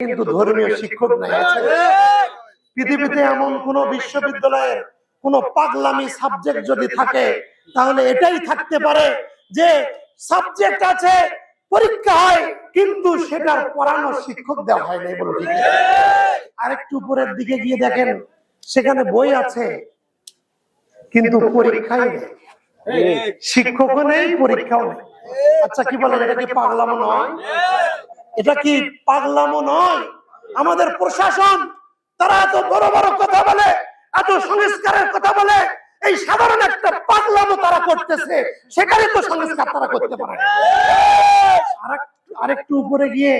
কিন্তু ধর্মীয় শিক্ষক নাই। আছে পৃথিবীতে এমন কোন বিশ্ববিদ্যালয়ের কোন পাগলামি সাবজেক্ট যদি থাকে তাহলে এটাই থাকতে পারে যে সাবজেক্ট আছে পরীক্ষা হয় কিন্তু সেটার পড়ানোর শিক্ষক দেওয়া হয় না বলে ঠিক। আরেকটু উপরের দিকে গিয়ে দেখেন সেখানে বই আছে কিন্তু পরীক্ষাই নেই। শিক্ষকও নেই পরীক্ষাও নেই। আচ্ছা কি বলেন এটা কি পাগলামো নয়? এটা কি পাগলামো নয়? আমাদের প্রশাসন তারা এত বড় বড় কথা বলে এত সংস্কারের কথা বলে এই সাধারণ একটা পাগলামো তারা করতেছে। সেখানে তো সংস্কার তারা করতে পারে। আরেকটু উপরে গিয়ে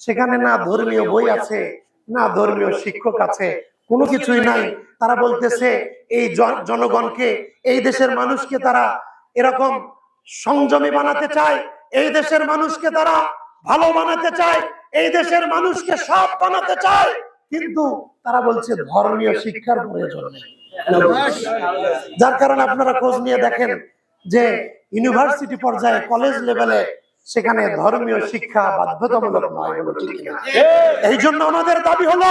সেখানে না ধর্মীয় বই আছে না ধর্মীয় শিক্ষক আছে কোনো কিছুই নাই। তারা বলতেছে এই জন- জনগণকে এই দেশের মানুষকে তারা এরকম সংযমী বানাতে চায়। এই দেশের মানুষকে তারা ভালো বানাতে চায়, এই দেশের মানুষকে সব বানাতে চায়, কিন্তু তারা বলছে ধর্মীয় শিক্ষার প্রয়োজন যার কারণে আপনারা খোঁজ নিয়ে দেখেন যে ইউনিভার্সিটি পর্যায়ে কলেজ লেভেলে সেখানে ধর্মীয় শিক্ষা বাধ্যতামূলক নয়? এই জন্য আমাদের দাবি হলো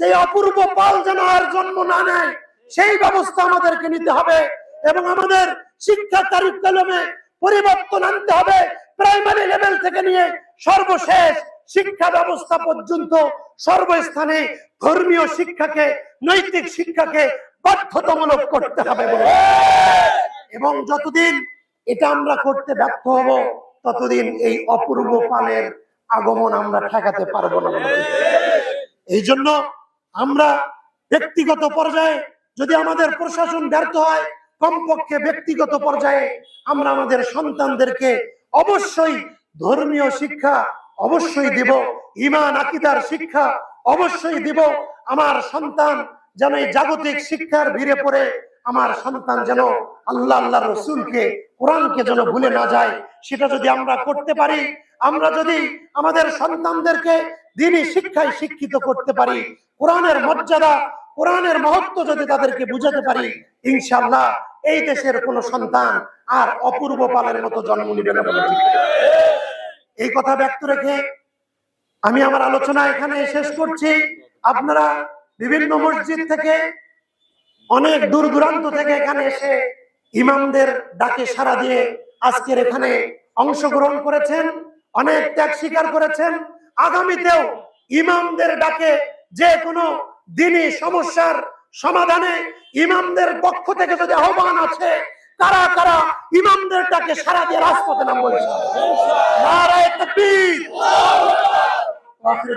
যে অপূর্ব পাল যেন আর জন্ম না নেয়, সেই ব্যবস্থা আমাদেরকে নিতে হবে এবং আমাদের শিক্ষা কারিকুলামে পরিবর্তন আনতে হবে, প্রাইমারি লেভেল থেকে নিয়ে সর্বশেষ শিক্ষা ব্যবস্থা পর্যন্ত সর্বস্থানে ধর্মীয় শিক্ষাকে, নৈতিক শিক্ষাকে বাধ্যতামূলক করতে হবে এবং যতদিন এটা আমরা করতে ব্যর্থ হব, ততদিন এই অপূর্ব পালের আগমন আমরা ঠেকাতে পারব না। এই জন্য আমরা ব্যক্তিগত পর্যায়ে যদি আমাদের প্রশাসন ব্যর্থ হয়, কমপক্ষে ব্যক্তিগত পর্যায়ে আমরা আমাদের সন্তানদেরকে অবশ্যই ধর্মীয় শিক্ষা অবশ্যই দিব। ইমান আকিদার শিক্ষা অবশ্যই দিব। আমার সন্তান যেন এই জাগতিক শিক্ষার ভিড়ে পড়ে। আমার সন্তান যেন আল্লাহ আল্লাহ রসুলকে কোরআনকে যেন ভুলে না যায়। সেটা যদি আমরা করতে পারি আমরা যদি আমাদের সন্তানদেরকে দিনই শিক্ষায় শিক্ষিত করতে পারি কোরআনের মর্যাদা কোরআনের মহত্ব যদি তাদেরকে বুঝাতে পারি ইনশাল্লাহ এই দেশের কোন সন্তান আর অপূর্ব পালের মতো জন্ম নিবে না বলে এই কথা ব্যক্ত রেখে আমি আমার আলোচনা এখানে শেষ করছি। আপনারা বিভিন্ন মসজিদ থেকে, অনেক দূর দূরান্ত থেকে এখানে এসে ইমামদের ডাকে সাড়া দিয়ে আজকের এখানে অংশগ্রহণ করেছেন, অনেক ত্যাগ স্বীকার করেছেন। আগামীতেও ইমামদের ডাকে যে কোনো দিনী সমস্যার সমাধানে ইমামদের পক্ষ থেকে যদি আহ্বান আছে তারা কারা ইমামদেরটাকে সারা দিয়ে রাজপথে নাম বলেছে নারায় তকবীর। আখির